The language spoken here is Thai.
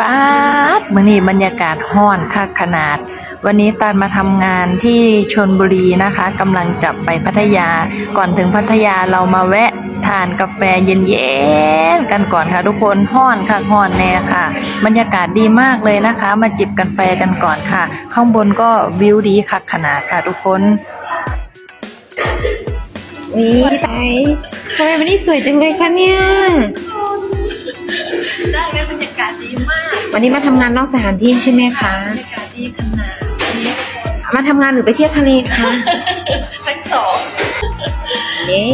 ป๊าดมื้อนี้บรรยากาศห้อนคักขนาด วันนี้ตานมาทำงานที่ชนบุรีนะคะกำลังจะไปพัทยา ก่อนถึงพัทยาเรามาแวะทานกาแฟเย็นๆกันก่อนค่ะทุกคนห้อนค่ะห้อนแน่ค่ะ บรรยากาศดีมากเลยนะคะ มาจิบกาแฟกันก่อนค่ะ ข้างบนก็วิวดีคักขนาดค่ะทุกคนนี่ไปทำไมวันนี้สวยจังเลยคะเนี่ย ได้ไหมบรรยากาศดีมากวันนี้มาทำงานนอกสถานที่ใช่ไหมคะ บรรยากาศดีขนาดนี้มาทำงานหรือไปเที่ยวทะเลคะ ทั้งสอง เย้